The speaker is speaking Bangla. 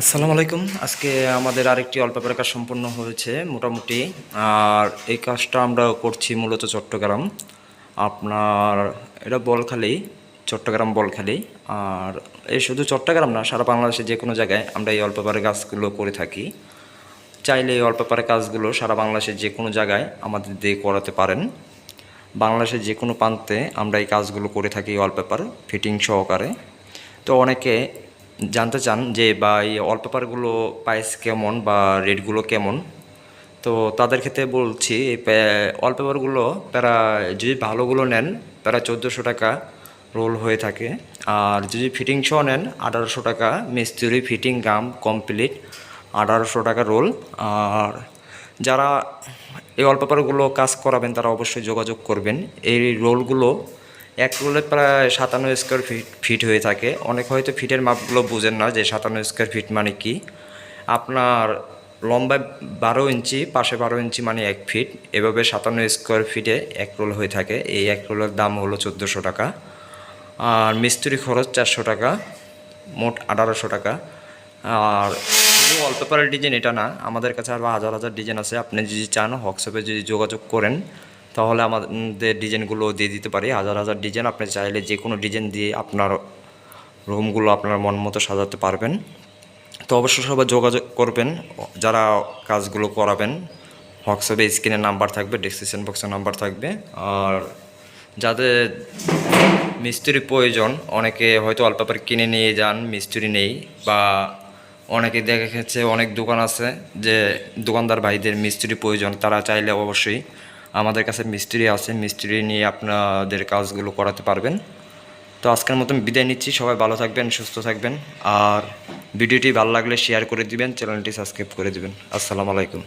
আসসালামু আলাইকুম। আজকে আমাদের আরেকটি অল্প কাজ সম্পন্ন হয়েছে মোটামুটি। আর এই কাজটা আমরা করছি মূলত চট্টগ্রাম। আপনার, এটা বলখালি, চট্টগ্রাম বলখালি। আর এই শুধু চট্টগ্রাম না, সারা বাংলাদেশে যে কোনো জায়গায় আমরা এই অল্প কাজগুলো করে থাকি। চাইলে এই অল্প কাজগুলো সারা বাংলাদেশের যে কোনো জায়গায় আমাদের দিয়ে করাতে পারেন। বাংলাদেশের যে কোনো প্রান্তে আমরা এই কাজগুলো করে থাকি অল পেপার ফিটিং সহকারে। তো অনেকে জানতে চান যে বা এই অল পেপারগুলো প্রাইস কেমন বা রেটগুলো কেমন? তো তাদের ক্ষেত্রে বলছি, এই পেপারগুলো তারা যদি ভালোগুলো নেন তারা চোদ্দোশো টাকা রোল হয়ে থাকে। আর যদি ফিটিং সহ নেন, আঠারোশো টাকা মিস্ত্রি ফিটিং গাম কমপ্লিট আঠারোশো টাকা রোল আর যারা এই অল্প পেপারগুলো কাজ করাবেন, তারা অবশ্যই যোগাযোগ করবেন। এই রোলগুলো এক রোলে প্রায় সাতান্ন স্কোয়ার ফিট ফিট হয়ে থাকে। অনেক হয়তো ফিটের মাপগুলো বুঝেন না যে সাতান্ন স্কোয়ার ফিট মানে কি। আপনার লম্বায় বারো ইঞ্চি, পাশে বারো ইঞ্চি মানে এক ফিট এভাবে সাতান্ন স্কোয়ার ফিটে এক রোল হয়ে থাকে। এই এক রোলের দাম হলো চোদ্দোশো টাকা। আর মিস্ত্রি খরচ চারশো টাকা, মোট আঠারোশো টাকা। আর শুধু অল্প পেপারের ডিজাইন এটা না, আমাদের কাছে আরও হাজার হাজার ডিজাইন আছে। আপনি যদি চান, হোয়াটসঅ্যাপে যদি যোগাযোগ করেন তাহলে আমাদের ডিজাইনগুলো দিয়ে দিতে পারি। হাজার হাজার ডিজাইন আপনি চাইলে যে কোনো ডিজাইন দিয়ে আপনার রুমগুলো আপনার মন মতো সাজাতে পারবেন। তো অবশ্যই সবাই যোগাযোগ করবেন, যারা কাজগুলো করাবেন। হোয়াটসঅ্যাপে স্ক্রিনের নাম্বার থাকবে, ডিসক্রিপশন বক্সের নাম্বার থাকবে। আর যাদের মিস্ত্রি প্রয়োজন, অনেকে হয়তো অল্প কিনে নিয়ে যান, মিস্ত্রি নেই বা অনেকে দেখা গেছে, অনেক দোকান আছে যে দোকানদার ভাইদের মিস্ত্রি প্রয়োজন, তারা চাইলে অবশ্যই আমাদের কাছে মিস্ত্রি আছে, মিস্ত্রি নিয়ে আপনাদের কাজগুলো করাতে পারবেন। তো আজকের মতন বিদায় নিচ্ছি, সবাই ভালো থাকবেন, সুস্থ থাকবেন, আর ভিডিওটি ভালো লাগলে শেয়ার করে দিবেন চ্যানেলটি সাবস্ক্রাইব করে দিবেন। আসসালামু আলাইকুম।